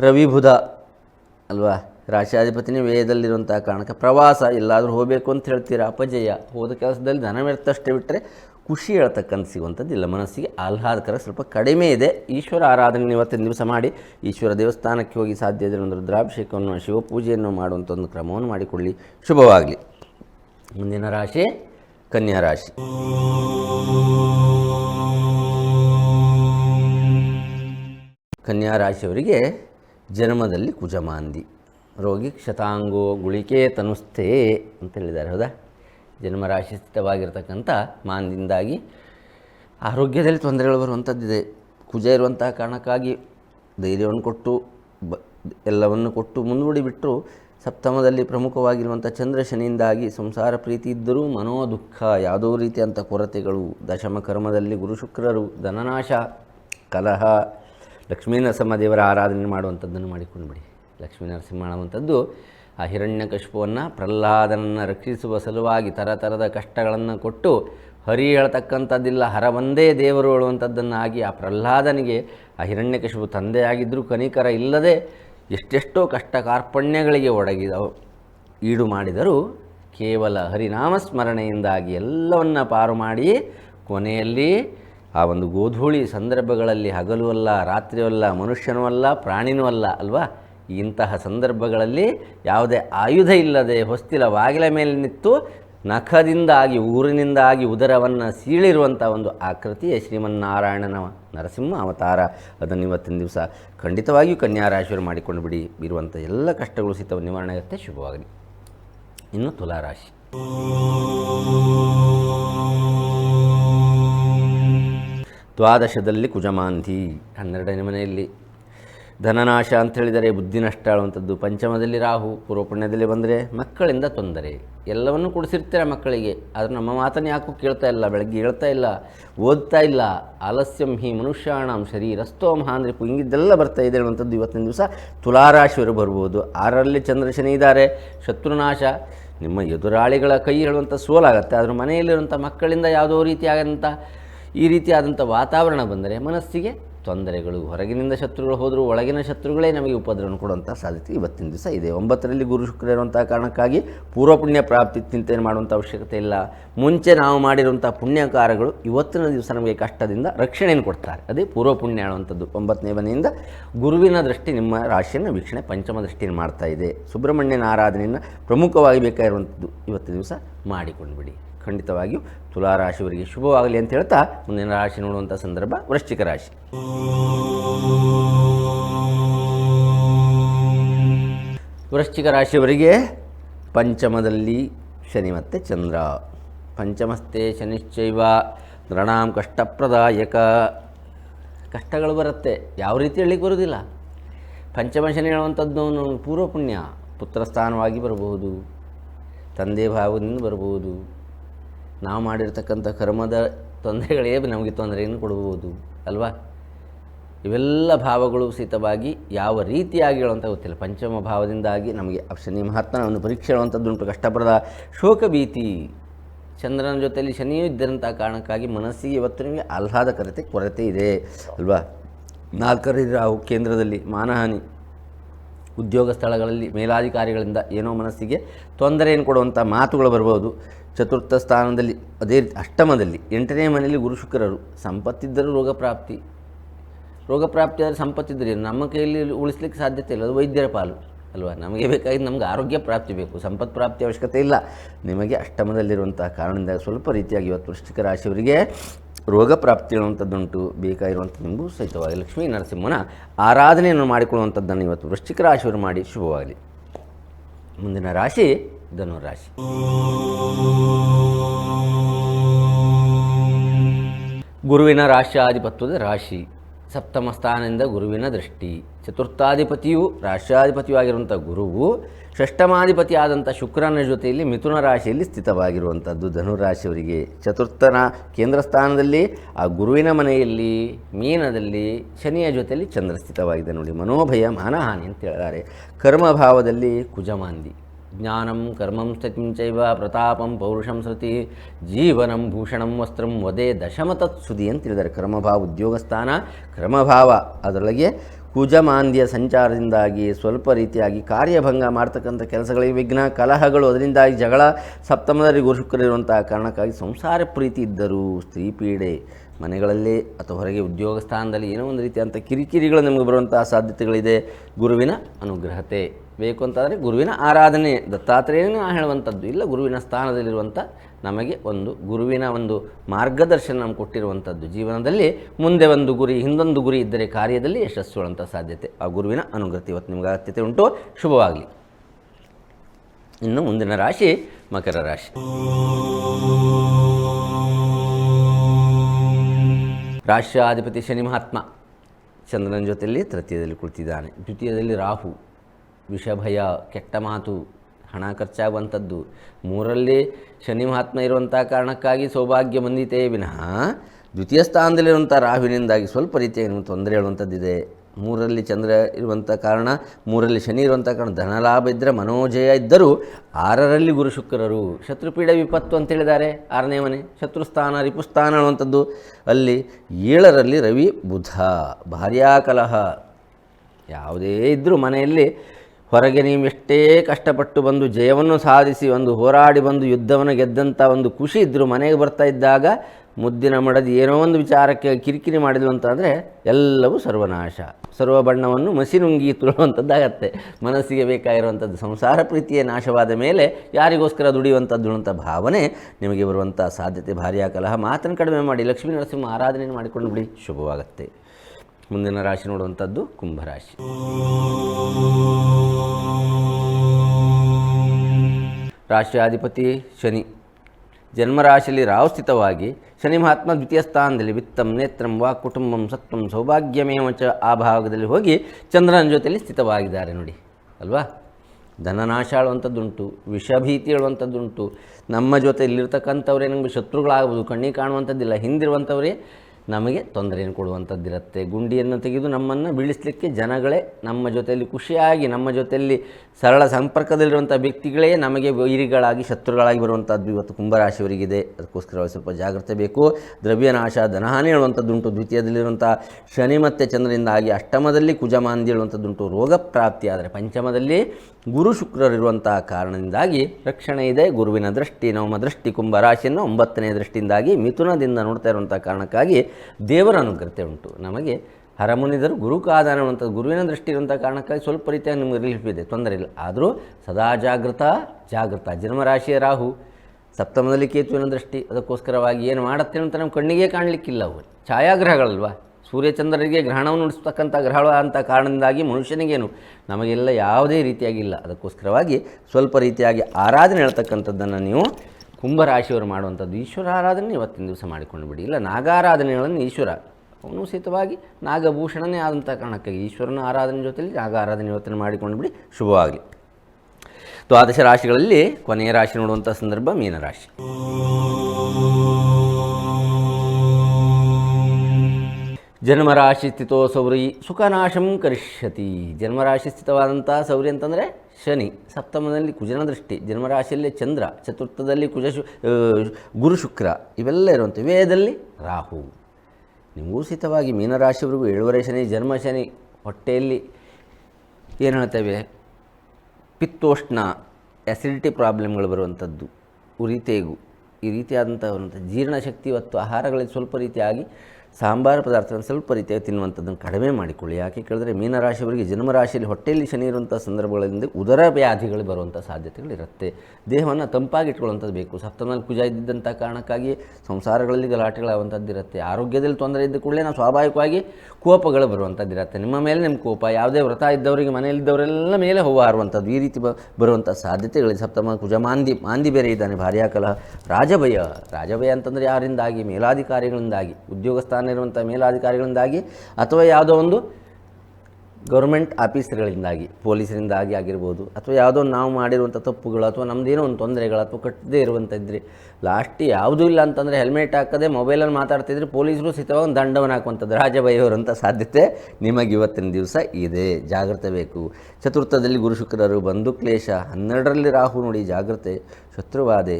ರವಿ ಬುಧ ಅಲ್ವಾ? ರಾಶಾಧಿಪತಿನೇ ವ್ಯಯದಲ್ಲಿರುವಂಥ ಕಾರಣಕ್ಕೆ ಪ್ರವಾಸ ಎಲ್ಲಾದರೂ ಹೋಗಬೇಕು ಅಂತ ಹೇಳ್ತೀರಾ? ಅಪಜಯ. ಹೋದ ಕೆಲಸದಲ್ಲಿ ಧನವಿರ್ತಷ್ಟೇ ಬಿಟ್ಟರೆ ಖುಷಿ ಹೇಳ್ತಕ್ಕಂಥ ಸಿಗುವಂಥದ್ದಿಲ್ಲ ಮನಸ್ಸಿಗೆ ಆಹ್ಲಾದಕರ ಸ್ವಲ್ಪ ಕಡಿಮೆ ಇದೆ. ಈಶ್ವರ ಆರಾಧನೆ ಇವತ್ತಿನ ದಿವಸ ಮಾಡಿ, ಈಶ್ವರ ದೇವಸ್ಥಾನಕ್ಕೆ ಹೋಗಿ ಸಾಧ್ಯ ಇದ್ದರೆ ಒಂದು ರುದ್ರಾಭಿಷೇಕವನ್ನು ಶಿವಪೂಜೆಯನ್ನು ಮಾಡುವಂಥ ಒಂದು ಕ್ರಮವನ್ನು ಮಾಡಿಕೊಳ್ಳಿ. ಶುಭವಾಗಲಿ. ಮುಂದಿನ ರಾಶಿ, ಕನ್ಯಾ ರಾಶಿ. ಕನ್ಯಾ ರಾಶಿಯವರಿಗೆ ಜನ್ಮದಲ್ಲಿ ಕುಜಮಾಂದಿ. ರೋಗಿ ಕ್ಷತಾಂಗೋ ಗುಳಿಕೆ ತನುಸ್ತೇ ಅಂತ ಹೇಳಿದ್ದಾರೆ ಹೌದಾ? ಜನ್ಮರಾಶಿ ಸ್ಥಿತವಾಗಿರ್ತಕ್ಕಂಥ ಮಾನದಿಂದಾಗಿ ಆರೋಗ್ಯದಲ್ಲಿ ತೊಂದರೆಗಳು ಬರುವಂಥದ್ದಿದೆ. ಕುಜ ಇರುವಂತಹ ಕಾರಣಕ್ಕಾಗಿ ಧೈರ್ಯವನ್ನು ಕೊಟ್ಟು, ಬ, ಎಲ್ಲವನ್ನು ಕೊಟ್ಟು ಮುಂದೂಡಿಬಿಟ್ಟು ಸಪ್ತಮದಲ್ಲಿ ಪ್ರಮುಖವಾಗಿರುವಂಥ ಚಂದ್ರ ಶನಿಯಿಂದಾಗಿ ಸಂಸಾರ ಪ್ರೀತಿ ಇದ್ದರೂ ಮನೋದುಃಖ, ಯಾವುದೋ ರೀತಿಯಂಥ ಕೊರತೆಗಳು, ದಶಮ ಕರ್ಮದಲ್ಲಿ ಗುರು ಶುಕ್ರರು, ಧನನಾಶ, ಕಲಹ ಲಕ್ಷ್ಮೀ ನರಸಿಂಹ ದೇವರ ಆರಾಧನೆ ಮಾಡುವಂಥದ್ದನ್ನು ಮಾಡಿಕೊಂಡು ಬಿಡಿ. ಲಕ್ಷ್ಮೀ ನರಸಿಂಹ ಅನ್ನುವಂಥದ್ದು ಆ ಹಿರಣ್ಯಕಶಿಪುವನ್ನು ಪ್ರಹ್ಲಾದನನ್ನು ರಕ್ಷಿಸುವ ಸಲುವಾಗಿ ಥರಥರದ ಕಷ್ಟಗಳನ್ನು ಕೊಟ್ಟು ಹರಿ ಹೇಳ್ತಕ್ಕಂಥದ್ದಿಲ್ಲ ಹರವಂದೇ ದೇವರು ಹೇಳುವಂಥದ್ದನ್ನು ಆಗಿ ಆ ಪ್ರಹ್ಲಾದನಿಗೆ ಆ ಹಿರಣ್ಯಕಶಿಪು ತಂದೆಯಾಗಿದ್ದರೂ ಕನಿಕರ ಇಲ್ಲದೆ ಎಷ್ಟೆಷ್ಟೋ ಕಷ್ಟ ಕಾರ್ಪಣ್ಯಗಳಿಗೆ ಒಡಗಿದ, ಈಡು ಮಾಡಿದರೂ ಕೇವಲ ಹರಿನಾಮ ಸ್ಮರಣೆಯಿಂದಾಗಿ ಎಲ್ಲವನ್ನ ಪಾರು ಮಾಡಿ ಕೊನೆಯಲ್ಲಿ ಆ ಒಂದು ಗೋಧೂಳಿ ಸಂದರ್ಭಗಳಲ್ಲಿ ಹಗಲು ಅಲ್ಲ, ರಾತ್ರಿಯೂ ಅಲ್ಲ, ಮನುಷ್ಯನೂ ಅಲ್ಲ, ಪ್ರಾಣಿನೂ ಅಲ್ಲ ಅಲ್ವಾ? ಇಂತಹ ಸಂದರ್ಭಗಳಲ್ಲಿ ಯಾವುದೇ ಆಯುಧ ಇಲ್ಲದೆ ಹೊಸ್ತಿಲ ಬಾಗಿಲ ಮೇಲೆ ನಿಂತು ನಖದಿಂದಾಗಿ, ಊರಿನಿಂದಾಗಿ ಉದರವನ್ನು ಸೀಳಿರುವಂಥ ಒಂದು ಆಕೃತಿಯೇ ಶ್ರೀಮನ್ನಾರಾಯಣನ ನರಸಿಂಹ ಅವತಾರ. ಅದನ್ನು ಇವತ್ತಿನ ದಿವಸ ಖಂಡಿತವಾಗಿಯೂ ಕನ್ಯಾರಾಶಿಯವರು ಮಾಡಿಕೊಂಡು ಬಿಡಿ ಇರುವಂಥ ಎಲ್ಲ ಕಷ್ಟಗಳು ಸಹಿತ ನಿವಾರಣೆ ಆಗುತ್ತೆ ಶುಭವಾಗಲಿ. ಇನ್ನು ತುಲಾರಾಶಿ. ದ್ವಾದಶದಲ್ಲಿ ಕುಜಮಾಂಧಿ. ಹನ್ನೆರಡನೇ ಮನೆಯಲ್ಲಿ ಧನನಾಶ ಅಂತ ಹೇಳಿದರೆ ಬುದ್ಧಿ ನಷ್ಟ ಆಳುವಂಥದ್ದು. ಪಂಚಮದಲ್ಲಿ ರಾಹು, ಪೂರ್ವಪುಣ್ಯದಲ್ಲಿ ಬಂದರೆ ಮಕ್ಕಳಿಂದ ತೊಂದರೆ. ಎಲ್ಲವನ್ನೂ ಕೊಡಿಸಿರ್ತೀರ ಮಕ್ಕಳಿಗೆ. ಆದರೆ ನಮ್ಮ ಮಾತನ್ನು ಯಾಕೂ ಕೇಳ್ತಾ ಇಲ್ಲ, ಬೆಳಗ್ಗೆ ಹೇಳ್ತಾ ಇಲ್ಲ, ಓದ್ತಾ ಇಲ್ಲ. ಆಲಸ್ಯಂ ಹಿ ಮನುಷ್ಯಾಣಂ ಶರೀರಸ್ಥೋ ಅಂದರೆ ಹಿಂಗಿದ್ದೆಲ್ಲ ಬರ್ತಾ ಇದೆ ಅನ್ನುವಂಥದ್ದು ಇವತ್ತಿನ ದಿವಸ. ತುಲಾರಾಶಿಯವರು ಬರ್ಬೋದು. ಆರರಲ್ಲಿ ಚಂದ್ರ ಶನಿ ಇದ್ದಾರೆ. ಶತ್ರುನಾಶ ನಿಮ್ಮ ಎದುರಾಳಿಗಳ ಕೈ ಹೇಳುವಂಥ ಸೋಲಾಗತ್ತೆ. ಆದರೆ ಮನೆಯಲ್ಲಿರುವಂಥ ಮಕ್ಕಳಿಂದ ಯಾವುದೋ ರೀತಿಯಾದಂಥ ಈ ರೀತಿಯಾದಂಥ ವಾತಾವರಣ ಬಂದರೆ ಮನಸ್ಸಿಗೆ ತೊಂದರೆಗಳು, ಹೊರಗಿನಿಂದ ಶತ್ರುಗಳು ಹೋದರೂ ಒಳಗಿನ ಶತ್ರುಗಳೇ ನಮಗೆ ಉಪದ್ರವನ್ನು ಕೊಡುವಂಥ ಸಾಧ್ಯತೆ ಇವತ್ತಿನ ದಿವಸ ಇದೆ. ಒಂಬತ್ತರಲ್ಲಿ ಗುರು ಶುಕ್ರ ಇರುವಂಥ ಕಾರಣಕ್ಕಾಗಿ ಪೂರ್ವ ಪುಣ್ಯ ಪ್ರಾಪ್ತಿ ಚಿಂತನೆ ಮಾಡುವಂಥ ಅವಶ್ಯಕತೆ ಇಲ್ಲ. ಮುಂಚೆ ನಾವು ಮಾಡಿರುವಂಥ ಪುಣ್ಯಕಾರಗಳು ಇವತ್ತಿನ ದಿವಸ ನಮಗೆ ಕಷ್ಟದಿಂದ ರಕ್ಷಣೆಯನ್ನು ಕೊಡ್ತಾರೆ. ಅದೇ ಪೂರ್ವ ಪುಣ್ಯ ಅನ್ನುವಂಥದ್ದು. ಒಂಬತ್ತನೇ ಮನೆಯಿಂದ ಗುರುವಿನ ದೃಷ್ಟಿ ನಿಮ್ಮ ರಾಶಿಯನ್ನು ವೀಕ್ಷಣೆ ಪಂಚಮ ದೃಷ್ಟಿಯನ್ನು ಮಾಡ್ತಾ ಇದೆ. ಸುಬ್ರಹ್ಮಣ್ಯನ ಆರಾಧನೆಯನ್ನು ಪ್ರಮುಖವಾಗಿ ಬೇಕಾಗಿರುವಂಥದ್ದು ಇವತ್ತಿನ ದಿವಸ ಮಾಡಿಕೊಂಡು ಬಿಡಿ ಖಂಡಿತವಾಗಿಯೂ ತುಲಾರಾಶಿಯವರಿಗೆ ಶುಭವಾಗಲಿ ಅಂತ ಹೇಳ್ತಾ ಮುಂದಿನ ರಾಶಿ ನೋಡುವಂಥ ಸಂದರ್ಭ ವೃಶ್ಚಿಕ ರಾಶಿ. ವೃಶ್ಚಿಕ ರಾಶಿಯವರಿಗೆ ಪಂಚಮದಲ್ಲಿ ಶನಿ ಮತ್ತು ಚಂದ್ರ. ಪಂಚಮಸ್ತೆ ಶನಿಶ್ಚೈವ ನೃಣಾಂ ಕಷ್ಟಪ್ರದಾಯಕ. ಕಷ್ಟಗಳು ಬರುತ್ತೆ, ಯಾವ ರೀತಿ ಹೇಳಲಿಕ್ಕೆ ಬರೋದಿಲ್ಲ. ಪಂಚಮ ಶನಿ ಹೇಳುವಂಥದ್ದು ಪೂರ್ವ ಪುಣ್ಯ ಪುತ್ರ ಸ್ಥಾನವಾಗಿ ಬರಬಹುದು, ತಂದೆ ಭಾವದಿಂದ ಬರಬಹುದು. ನಾವು ಮಾಡಿರ್ತಕ್ಕಂಥ ಕರ್ಮದ ತೊಂದರೆಗಳೇ ನಮಗೆ ತೊಂದರೆಯನ್ನು ಕೊಡಬಹುದು, ಅಲ್ವಾ? ಇವೆಲ್ಲ ಭಾವಗಳು ಸಹಿತವಾಗಿ ಯಾವ ರೀತಿಯಾಗಿ ಹೇಳುವಂಥ ಗೊತ್ತಿಲ್ಲ. ಪಂಚಮ ಭಾವದಿಂದಾಗಿ ನಮಗೆ ಶನಿ ಮಹಾತ್ಮನ ಒಂದು ಪರೀಕ್ಷೆ ಹೇಳುವಂಥದ್ದುಂಟು ಕಷ್ಟಪಡದ ಶೋಕ ಭೀತಿ. ಚಂದ್ರನ ಜೊತೆಯಲ್ಲಿ ಶನಿಯೂ ಇದ್ದಂಥ ಕಾರಣಕ್ಕಾಗಿ ಮನಸ್ಸಿಗೆ ಇವತ್ತು ನಿಮಗೆ ಆಹ್ಲಾದಕರತೆ, ಕೊರತೆ ಇದೆ, ಅಲ್ವಾ? ನಾಲ್ಕರಲ್ಲಿ ರಾಹು ಕೇಂದ್ರದಲ್ಲಿ ಮಾನಹಾನಿ. ಉದ್ಯೋಗ ಸ್ಥಳಗಳಲ್ಲಿ ಮೇಲಾಧಿಕಾರಿಗಳಿಂದ ಏನೋ ಮನಸ್ಸಿಗೆ ತೊಂದರೆಯನ್ನು ಕೊಡುವಂಥ ಮಾತುಗಳು ಬರ್ಬೋದು. ಚತುರ್ಥ ಸ್ಥಾನದಲ್ಲಿ, ಅದೇ ರೀತಿ ಅಷ್ಟಮದಲ್ಲಿ ಎಂಟನೇ ಮನೆಯಲ್ಲಿ ಗುರು ಶುಕ್ರರು, ಸಂಪತ್ತಿದ್ದರೂ ರೋಗ ಪ್ರಾಪ್ತಿ. ರೋಗ ಪ್ರಾಪ್ತಿ ಆದರೆ ಸಂಪತ್ತಿದ್ದರೆ ನಮ್ಮ ಕೈಯಲ್ಲಿ ಉಳಿಸ್ಲಿಕ್ಕೆ ಸಾಧ್ಯತೆ ಇಲ್ಲ, ಅದು ವೈದ್ಯರ ಪಾಲು, ಅಲ್ವಾ? ನಮಗೆ ಬೇಕಾಗಿದ್ದು ನಮಗೆ ಆರೋಗ್ಯ ಪ್ರಾಪ್ತಿ ಬೇಕು ಸಂಪತ್ ಪ್ರಾಪ್ತಿ ಅವಶ್ಯಕತೆ ಇಲ್ಲ. ನಿಮಗೆ ಅಷ್ಟಮದಲ್ಲಿರುವಂತಹ ಕಾರಣದಿಂದ ಸ್ವಲ್ಪ ರೀತಿಯಾಗಿ ಇವತ್ತು ವೃಶ್ಚಿಕ ರಾಶಿಯವರಿಗೆ ರೋಗ ಪ್ರಾಪ್ತಿ ಅನ್ನುವಂಥದ್ದುಂಟು ಬೇಕಾಗಿರುವಂಥ ನಿಮಗೂ ಸಹಿತವಾಗಿ ಲಕ್ಷ್ಮೀ ನರಸಿಂಹನ ಆರಾಧನೆಯನ್ನು ಮಾಡಿಕೊಳ್ಳುವಂಥದ್ದನ್ನು ಇವತ್ತು ವೃಶ್ಚಿಕ ರಾಶಿಯವರು ಮಾಡಿ, ಶುಭವಾಗಲಿ. ಮುಂದಿನ ರಾಶಿ ಧನುರಾಶಿ. ಗುರುವಿನ ರಾಶ್ಯಾಧಿಪತ್ವದ ರಾಶಿ. ಸಪ್ತಮ ಸ್ಥಾನದಿಂದ ಗುರುವಿನ ದೃಷ್ಟಿ. ಚತುರ್ಥಾಧಿಪತಿಯು ರಾಷ್ಟ್ರಾಧಿಪತಿಯು ಆಗಿರುವಂಥ ಗುರುವು. ಷಷ್ಠಮಾಧಿಪತಿಯಾದಂಥ ಶುಕ್ರನ ಜೊತೆಯಲ್ಲಿ ಮಿಥುನ ರಾಶಿಯಲ್ಲಿ ಸ್ಥಿತವಾಗಿರುವಂಥದ್ದು ಧನುರಾಶಿಯವರಿಗೆ. ಚತುರ್ಥನ ಕೇಂದ್ರ ಸ್ಥಾನದಲ್ಲಿ, ಆ ಗುರುವಿನ ಮನೆಯಲ್ಲಿ, ಮೀನದಲ್ಲಿ, ಶನಿಯ ಜೊತೆಯಲ್ಲಿ ಚಂದ್ರ ಸ್ಥಿತವಾಗಿದೆ ನೋಡಿ. ಮನೋಭಯ, ಮಾನಹಾನಿ ಅಂತ ಹೇಳಿದ್ದಾರೆ ಕರ್ಮಭಾವದಲ್ಲಿ ಕುಜಮಾಂದಿ ಜ್ಞಾನಂ, ಕರ್ಮಂ ಸ್ಥಿತಿಂ ಪ್ರತಾಪಂ ಪೌರುಷಂ ಸೃತಿ, ಜೀವನಂ ಭೂಷಣಂ ವಸ್ತ್ರಂ ವದೇ ದಶಮತತ್ಸುದಿ ಅಂತ ತಿಳಿದರೆ ಕರ್ಮಭಾವ ಉದ್ಯೋಗಸ್ಥಾನ, ಕ್ರಮಭಾವ ಅದರೊಳಗೆ ಕುಜಮಾಂದ್ಯ ಸಂಚಾರದಿಂದಾಗಿ ಸ್ವಲ್ಪ ರೀತಿಯಾಗಿ ಕಾರ್ಯಭಂಗ ಮಾಡ್ತಕ್ಕಂಥ ಕೆಲಸಗಳಿಗೆ ವಿಘ್ನ, ಕಲಹಗಳು, ಅದರಿಂದಾಗಿ ಜಗಳ, ಸಪ್ತಮದಲ್ಲಿ ಗುರುಶುಕ್ರರಿರುವಂಥ ಕಾರಣಕ್ಕಾಗಿ ಸಂಸಾರ ಪ್ರೀತಿ ಇದ್ದರೂ ಸ್ತ್ರೀ ಪೀಡೆ ಮನೆಗಳಲ್ಲಿ ಅಥವಾ ಹೊರಗೆ ಉದ್ಯೋಗ ಸ್ಥಾನದಲ್ಲಿ ಏನೋ ಒಂದು ರೀತಿಯಂಥ ಕಿರಿಕಿರಿಗಳು ನಮಗೆ ಬರುವಂತಹ ಸಾಧ್ಯತೆಗಳಿದೆ. ಗುರುವಿನ ಅನುಗ್ರಹತೆ. ಬೇಕು ಅಂತಂದರೆ ಗುರುವಿನ ಆರಾಧನೆ, ದತ್ತಾತ್ರೇಯನೇ ಹೇಳುವಂಥದ್ದು. ಇಲ್ಲ, ಗುರುವಿನ ಸ್ಥಾನದಲ್ಲಿರುವಂಥ ನಮಗೆ ಒಂದು ಗುರುವಿನ ಒಂದು ಮಾರ್ಗದರ್ಶನ ನಮ್ಗೆ ಕೊಟ್ಟಿರುವಂಥದ್ದು. ಜೀವನದಲ್ಲಿ ಮುಂದೆ ಒಂದು ಗುರಿ, ಹಿಂದೊಂದು ಗುರಿ ಇದ್ದರೆ ಕಾರ್ಯದಲ್ಲಿ ಯಶಸ್ಸುವಂಥ ಸಾಧ್ಯತೆ. ಆ ಗುರುವಿನ ಅನುಗ್ರಹ ಇವತ್ತು ನಿಮ್ಗೆ ಅಗತ್ಯತೆ ಉಂಟು. ಶುಭವಾಗಲಿ. ಇನ್ನು ಮುಂದಿನ ರಾಶಿ ಮಕರ ರಾಶಿ. ರಾಷ್ಟ್ರಾಧಿಪತಿ ಶನಿ ಮಹಾತ್ಮ. ಚಂದ್ರನ ಜೊತೆಯಲ್ಲಿ ತೃತೀಯದಲ್ಲಿ ಕುಳಿತಿದ್ದಾನೆ. ದ್ವಿತೀಯದಲ್ಲಿ ರಾಹು. ವಿಷಭಯ, ಕೆಟ್ಟ ಮಾತು, ಹಣ ಖರ್ಚಾಗುವಂಥದ್ದು. ಮೂರಲ್ಲಿ ಶನಿ ಮಹಾತ್ಮ ಇರುವಂಥ ಕಾರಣಕ್ಕಾಗಿ ಸೌಭಾಗ್ಯ ಬಂದಿತೇ ವಿನಃ ದ್ವಿತೀಯ ಸ್ಥಾನದಲ್ಲಿರುವಂಥ ರಾಹುವಿನಿಂದಾಗಿ ಸ್ವಲ್ಪ ರೀತಿಯ ತೊಂದರೆ ಹೇಳುವಂಥದ್ದಿದೆ. ಮೂರರಲ್ಲಿ ಚಂದ್ರ ಇರುವಂಥ ಕಾರಣ ಮೂರಲ್ಲಿ ಶನಿ ಇರುವಂಥ ಕಾರಣ ಧನಲಾಭ ಇದ್ದರೆ ಮನೋಜಯ ಇದ್ದರೂ ಆರರಲ್ಲಿ ಗುರು ಶುಕ್ರರು. ಶತ್ರುಪೀಡ ವಿಪತ್ತು ಅಂತ ಹೇಳಿದ್ದಾರೆ. ಆರನೇ ಮನೆ ಶತ್ರುಸ್ಥಾನ ರಿಪುಸ್ಥಾನ ಅನ್ನುವಂಥದ್ದು. ಅಲ್ಲಿ ಏಳರಲ್ಲಿ ರವಿ, ಬುಧ, ಭಾರ್ಯಾಕಲಹ. ಯಾವುದೇ ಇದ್ದರೂ ಮನೆಯಲ್ಲಿ ಹೊರಗೆ ನೀವು ಎಷ್ಟೇ ಕಷ್ಟಪಟ್ಟು ಬಂದು ಜಯವನ್ನು ಸಾಧಿಸಿ ಒಂದು ಹೋರಾಡಿ ಬಂದು ಯುದ್ಧವನ್ನು ಗೆದ್ದಂಥ ಒಂದು ಖುಷಿ ಇದ್ದರೂ ಮನೆಗೆ ಬರ್ತಾ ಇದ್ದಾಗ ಮುದ್ದಿನ ಮಡದಿ ಏನೋ ಒಂದು ವಿಚಾರಕ್ಕೆ ಕಿರಿಕಿರಿ ಮಾಡಿದ್ಲು ಅಂತಂದರೆ ಎಲ್ಲವೂ ಸರ್ವನಾಶ. ಸರ್ವ ಬಣ್ಣವನ್ನು ಮಸಿನುಂಗಿ ತುಳುವಂಥದ್ದಾಗತ್ತೆ ಮನಸ್ಸಿಗೆ ಬೇಕಾಗಿರುವಂಥದ್ದು ಸಂಸಾರ ಪ್ರೀತಿಯೇ ನಾಶವಾದ ಮೇಲೆ ಯಾರಿಗೋಸ್ಕರ ದುಡಿಯುವಂಥದ್ದು ಅಂತ ಭಾವನೆ ನಿಮಗೆ ಬರುವಂಥ ಸಾಧ್ಯತೆ ಭಾರಿಯ ಕಲಹ ಮಾತನ್ನು ಕಡಿಮೆ ಮಾಡಿ ಲಕ್ಷ್ಮೀ ನರಸಿಂಹ ಆರಾಧನೆ ಮಾಡಿಕೊಂಡು ಬಿಡಿ. ಶುಭವಾಗುತ್ತೆ. ಮುಂದಿನ ರಾಶಿ ನೋಡುವಂಥದ್ದು ಕುಂಭರಾಶಿ ರಾಶಿಯಾಧಿಪತಿ ಶನಿ. ಜನ್ಮರಾಶಿಯಲ್ಲಿ ರಾವು ಸ್ಥಿತವಾಗಿ ಶನಿ ಮಹಾತ್ಮ ದ್ವಿತೀಯ ಸ್ಥಾನದಲ್ಲಿ ವಿತ್ತಂ, ನೇತ್ರಂ, ವಾ ಕುಟುಂಬಂ, ಸತ್ವಂ, ಸೌಭಾಗ್ಯಮೇವ ಚ ಆ ಭಾಗದಲ್ಲಿ ಹೋಗಿ ಚಂದ್ರನ ಜೊತೆಯಲ್ಲಿ ಸ್ಥಿತವಾಗಿದ್ದಾರೆ ನೋಡಿ. ಅಲ್ವಾ? ಧನನಾಶ ಆಳುವಂಥದ್ದುಂಟು, ವಿಷಭೀತಿ ಹೇಳುವಂಥದ್ದುಂಟು ನಮ್ಮ ಜೊತೆ ಇಲ್ಲಿರ್ತಕ್ಕಂಥವ್ರೇ ನಮಗೆ ಶತ್ರುಗಳಾಗ್ಬೋದು ಕಣ್ಣಿಗೆ ಕಾಣುವಂಥದ್ದಿಲ್ಲ, ಹಿಂದಿರುವಂಥವರೇ ನಮಗೆ ತೊಂದರೆಯನ್ನು ಕೊಡುವಂಥದ್ದಿರುತ್ತೆ. ಗುಂಡಿಯನ್ನು ತೆಗೆದು ನಮ್ಮನ್ನು ಬೀಳಿಸಲಿಕ್ಕೆ ಜನಗಳೇ ನಮ್ಮ ಜೊತೆಯಲ್ಲಿ ಖುಷಿಯಾಗಿ, ನಮ್ಮ ಜೊತೆಯಲ್ಲಿ ಸರಳ ಸಂಪರ್ಕದಲ್ಲಿರುವಂಥ ವ್ಯಕ್ತಿಗಳೇ ನಮಗೆ ವೈರಿಗಳಾಗಿ, ಶತ್ರುಗಳಾಗಿ ಬರುವಂಥದ್ದು ಇವತ್ತು ಕುಂಭರಾಶಿಯವರಿಗಿದೆ. ಅದಕ್ಕೋಸ್ಕರ ಸ್ವಲ್ಪ ಜಾಗ್ರತೆ ಬೇಕು. ದ್ರವ್ಯನಾಶ ಧನಹಾನಿ ಹೇಳುವಂಥದ್ದುಂಟು. ದ್ವಿತೀಯದಲ್ಲಿರುವಂಥ ಶನಿ ಮತ್ತು ಚಂದ್ರನಿಂದಾಗಿ ಅಷ್ಟಮದಲ್ಲಿ ಕುಜಮಾಂದಿ ಹೇಳುವಂಥದ್ದುಂಟು. ರೋಗ ಪ್ರಾಪ್ತಿ ಆದರೆ ಪಂಚಮದಲ್ಲಿ ಗುರು ಶುಕ್ರರಿರುವಂಥ ಕಾರಣದಿಂದಾಗಿ ರಕ್ಷಣೆ ಇದೆ. ಗುರುವಿನ ದೃಷ್ಟಿ, ನವಮ ದೃಷ್ಟಿ, ಕುಂಭರಾಶಿಯನ್ನು ಒಂಬತ್ತನೇ ದೃಷ್ಟಿಯಿಂದಾಗಿ ಮಿಥುನದಿಂದ ನೋಡ್ತಾ ಇರುವಂಥ ಕಾರಣಕ್ಕಾಗಿ ದೇವರ ಅನುಗ್ರಹತೆ ಉಂಟು. ನಮಗೆ ಹರಮುನಿದರು ಗುರು ಕಾದಾನವಂಥ ಗುರುವಿನ ದೃಷ್ಟಿ ಇರುವಂಥ ಕಾರಣಕ್ಕಾಗಿ ಸ್ವಲ್ಪ ರೀತಿಯಾಗಿ ನಿಮಗೆ ರಿಲೀಫ್ ಇದೆ, ತೊಂದರೆ ಇಲ್ಲ. ಆದರೂ ಸದಾ ಜಾಗೃತ ಜಾಗೃತ. ಜನ್ಮರಾಶಿಯ ರಾಹು, ಸಪ್ತಮದಲ್ಲಿ ಕೇತುವಿನ ದೃಷ್ಟಿ, ಅದಕ್ಕೋಸ್ಕರವಾಗಿ ಏನು ಮಾಡುತ್ತೆ ಅಂತ ನಮ್ಮ ಕಣ್ಣಿಗೆ ಕಾಣಲಿಕ್ಕಿಲ್ಲ ಅವು ಛಾಯಾಗ್ರಹಗಳಲ್ವಾ? ಸೂರ್ಯಚಂದ್ರರಿಗೆ ಗ್ರಹಣವನ್ನು ನುಡಿಸ್ತಕ್ಕಂಥ ಗ್ರಹಣ ಅಂತ ಕಾರಣದಿಂದಾಗಿ ಮನುಷ್ಯನಿಗೇನು ನಮಗೆಲ್ಲ ಯಾವುದೇ ರೀತಿಯಾಗಿಲ್ಲ ಅದಕ್ಕೋಸ್ಕರವಾಗಿ ಸ್ವಲ್ಪ ರೀತಿಯಾಗಿ ಆರಾಧನೆ ಹೇಳ್ತಕ್ಕಂಥದ್ದನ್ನು ನೀವು ಕುಂಭರಾಶಿಯವರು ಮಾಡುವಂಥದ್ದು ಈಶ್ವರ ಆರಾಧನೆ ಇವತ್ತಿನ ದಿವಸ ಮಾಡಿಕೊಂಡು ಬಿಡಿ. ಇಲ್ಲ, ನಾಗಾರಾಧನೆಗಳನ್ನು ಈಶ್ವರ. ಅವನು ಸಹಿತವಾಗಿ ನಾಗಭೂಷಣನೇ ಆದಂಥ ಕಾರಣಕ್ಕಾಗಿ ಈಶ್ವರನ ಆರಾಧನೆ ಜೊತೆಯಲ್ಲಿ ನಾಗ ಆರಾಧನೆ ಇವತ್ತನ್ನು ಮಾಡಿಕೊಂಡು ಬಿಡಿ. ಶುಭವಾಗಲಿ. ದ್ವಾದಶ ರಾಶಿಗಳಲ್ಲಿ ಕೊನೆಯ ರಾಶಿ ನೋಡುವಂಥ ಸಂದರ್ಭ ಮೀನರಾಶಿ ಜನ್ಮರಾಶಿ ಸ್ಥಿತೋ ಸೌರಿ ಸುಖನಾಶಂ ಕರಿಷ್ಯತಿ. ಜನ್ಮರಾಶಿ ಸ್ಥಿತವಾದಂಥ ಸೌರಿ ಅಂತಂದರೆ ಶನಿ, ಸಪ್ತಮದಲ್ಲಿ ಕುಜನ ದೃಷ್ಟಿ ಜನ್ಮರಾಶಿಯಲ್ಲಿ ಚಂದ್ರ, ಚತುರ್ಥದಲ್ಲಿ ಕುಜ ಶು ಗುರು ಶುಕ್ರ, ಇವೆಲ್ಲ ಇರುವಂಥ ವೇದದಲ್ಲಿ ರಾಹು. ನಿಮಗೂ ಮೀನರಾಶಿವರೆಗೂ ಏಳುವರೆ ಶನಿ, ಜನ್ಮ ಶನಿ, ಹೊಟ್ಟೆಯಲ್ಲಿ ಏನು ಹೇಳ್ತೇವೆ? ಪಿತ್ತೋಷ್ಣ ಆ್ಯಸಿಡಿಟಿ ಪ್ರಾಬ್ಲಮ್ಗಳು ಬರುವಂಥದ್ದು, ಉರಿತೇಗು. ಈ ರೀತಿಯಾದಂಥ ಜೀರ್ಣಶಕ್ತಿ ಮತ್ತು ಆಹಾರಗಳಲ್ಲಿ ಸ್ವಲ್ಪ ರೀತಿಯಾಗಿ ಸಾಂಬಾರು ಪದಾರ್ಥವನ್ನು ಸ್ವಲ್ಪ ರೀತಿಯಾಗಿ ತಿನ್ನುವಂಥದ್ದನ್ನು ಕಡಿಮೆ ಮಾಡಿಕೊಳ್ಳಿ. ಯಾಕೆ ಕೇಳಿದ್ರೆ ಮೀನರಾಶಿಯವರಿಗೆ ಜನ್ಮರಾಶಿಯಲ್ಲಿ ಹೊಟ್ಟೆಯಲ್ಲಿ ಶನಿ ಇರುವಂಥ ಸಂದರ್ಭಗಳಿಂದ ಉದರ ವ್ಯಾಧಿಗಳು ಬರುವಂಥ ಸಾಧ್ಯತೆಗಳಿರುತ್ತೆ. ದೇಹವನ್ನು ತಂಪಾಗಿಟ್ಕೊಳ್ಳುವಂಥದ್ದು ಬೇಕು. ಸಪ್ತಮದಲ್ಲಿ ಕುಜ ಇದ್ದಿದ್ದಂಥ ಕಾರಣಕ್ಕಾಗಿ ಸಂಸಾರಗಳಲ್ಲಿ ಗಲಾಟೆಗಳಾಗುವಂಥದ್ದು ಇರುತ್ತೆ ಆರೋಗ್ಯದಲ್ಲಿ ತೊಂದರೆ ಇದ್ದ ಕೂಡಲೇ ನಾವು ಸ್ವಾಭಾವಿಕವಾಗಿ ಕೋಪಗಳು ಬರುವಂಥದ್ದು ಇರುತ್ತೆ ನಿಮ್ಮ ಮೇಲೆ ನಿಮ್ಮ ಕೋಪ, ಯಾವುದೇ ವ್ರತ ಇದ್ದವರಿಗೆ, ಮನೆಯಲ್ಲಿದ್ದವರೆಲ್ಲ ಮೇಲೆ ಹೂವು ಹಾರುವಂಥದ್ದು ಈ ರೀತಿ ಬರುವಂಥ ಸಾಧ್ಯತೆಗಳಿದೆ. ಸಪ್ತಮ ಕುಜ ಮಾಂದಿ ಮಾಂದಿ ಬೇರೆ ಇದ್ದಾನೆ ಭಾರ್ಯಾಕಲ ರಾಜಭಯ. ರಾಜಭಯ ಅಂತಂದರೆ ಯಾರಿಂದಾಗಿ? ಮೇಲಾಧಿಕಾರಿಗಳಿಂದಾಗಿ. ಉದ್ಯೋಗ ಸ್ಥಾನ ಇರುವಂಥ ಮೇಲಾಧಿಕಾರಿಗಳಿಂದಾಗಿ ಅಥವಾ ಯಾವುದೋ ಒಂದು ಗೌರ್ಮೆಂಟ್ ಆಫೀಸರ್ಗಳಿಂದಾಗಿ ಪೊಲೀಸರಿಂದಾಗಿ ಆಗಿರ್ಬೋದು, ಅಥವಾ ಯಾವುದೋ ನಾವು ಮಾಡಿರುವಂಥ ತಪ್ಪುಗಳು, ಅಥವಾ ನಮ್ಮದೇನೋ ಒಂದು ತೊಂದರೆಗಳು, ಅಥವಾ ಕಟ್ಟದೇ ಇರುವಂಥ ಇದ್ರಿ ಲಾಸ್ಟ್ ಯಾವುದೂ ಇಲ್ಲ ಅಂತಂದರೆ ಹೆಲ್ಮೆಟ್ ಹಾಕದೆ ಮೊಬೈಲಲ್ಲಿ ಮಾತಾಡ್ತಿದ್ರೆ ಪೊಲೀಸರು ಸಹಿತವಾಗಿ ಒಂದು ದಂಡವನ್ನು ಹಾಕುವಂಥದ್ದು ರಾಜಭೈವರಂಥ ಸಾಧ್ಯತೆ ನಿಮಗೆ ಇವತ್ತಿನ ದಿವಸ ಇದೆ. ಜಾಗ್ರತೆ ಬೇಕು. ಚತುರ್ಥದಲ್ಲಿ ಗುರು ಶುಕ್ರರು ಬಂಧು ಕ್ಲೇಶ. ಹನ್ನೆರಡರಲ್ಲಿ ರಾಹು ನೋಡಿ ಜಾಗ್ರತೆ. ಶತ್ರುವಾದೆ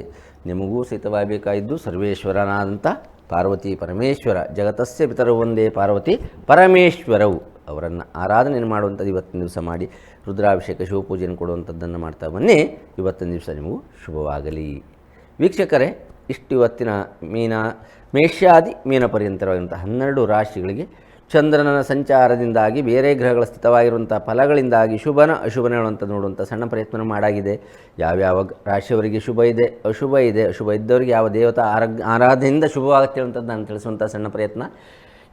ನಿಮಗೂ ಸಹಿತವಾಗಬೇಕಾಗಿದ್ದು ಸರ್ವೇಶ್ವರನಾದಂಥ ಪಾರ್ವತಿ ಪರಮೇಶ್ವರ ಜಗತಸ್ಯ ಪಿತರು ಒಂದೇ ಪಾರ್ವತಿ ಪರಮೇಶ್ವರವು ಅವರನ್ನು ಆರಾಧನೆ ಮಾಡುವಂಥದ್ದು ಇವತ್ತಿನ ದಿವಸ ಮಾಡಿ ರುದ್ರಾಭಿಷೇಕ, ಶಿವಪೂಜೆಯನ್ನು ಕೊಡುವಂಥದ್ದನ್ನು ಮಾಡ್ತಾ ಬನ್ನಿ. ಇವತ್ತಿನ ದಿವಸ ನಿಮಗೂ ಶುಭವಾಗಲಿ. ವೀಕ್ಷಕರೇ ಇಷ್ಟು ಇವತ್ತಿನ ಮೀನ ಮೇಷ್ಯಾದಿ ಮೀನ ಪರ್ಯಂತರವಾದಂಥ ಹನ್ನೆರಡು ರಾಶಿಗಳಿಗೆ ಚಂದ್ರನ ಸಂಚಾರದಿಂದಾಗಿ ಬೇರೆ ಗ್ರಹಗಳ ಸ್ಥಿತವಾಗಿರುವಂಥ ಫಲಗಳಿಂದಾಗಿ ಶುಭನ ಅಶುಭನ ಹೇಳುವಂಥ ನೋಡುವಂಥ ಸಣ್ಣ ಪ್ರಯತ್ನ ಮಾಡಾಗಿದೆ. ಯಾವ್ಯಾವ ರಾಶಿಯವರಿಗೆ ಶುಭ ಇದೆ, ಅಶುಭ ಇದೆ, ಅಶುಭ ಇದ್ದವರಿಗೆ ಯಾವ ದೇವತಾ ಆರೋಗ್ಯ, ಆರಾಧನೆಯಿಂದ ಶುಭವಾಗುತ್ತೆ ಹೇಳುವಂಥದ್ದು ನಾನು ತಿಳಿಸುವಂಥ ಸಣ್ಣ ಪ್ರಯತ್ನ.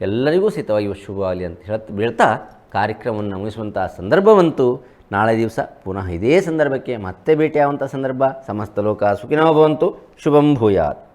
ಎಲ್ಲರಿಗೂ ಇವತ್ತು ಶುಭವಾಗಲಿ ಅಂತ ಹೇಳ್ತಾ, ಬೀಳ್ತಾ ಕಾರ್ಯಕ್ರಮವನ್ನು ಮುಗಿಸುವಂಥ ಸಂದರ್ಭವಂತೂ ನಾಳೆ ದಿವಸ ಪುನಃ ಇದೇ ಸಂದರ್ಭಕ್ಕೆ ಮತ್ತೆ ಭೇಟಿಯಾಗುವಂಥ ಸಂದರ್ಭ. ಸಮಸ್ತ ಲೋಕ ಸುಖಿನೋ ಭವಂತು. ಶುಭಂ ಭೂಯಾತ್.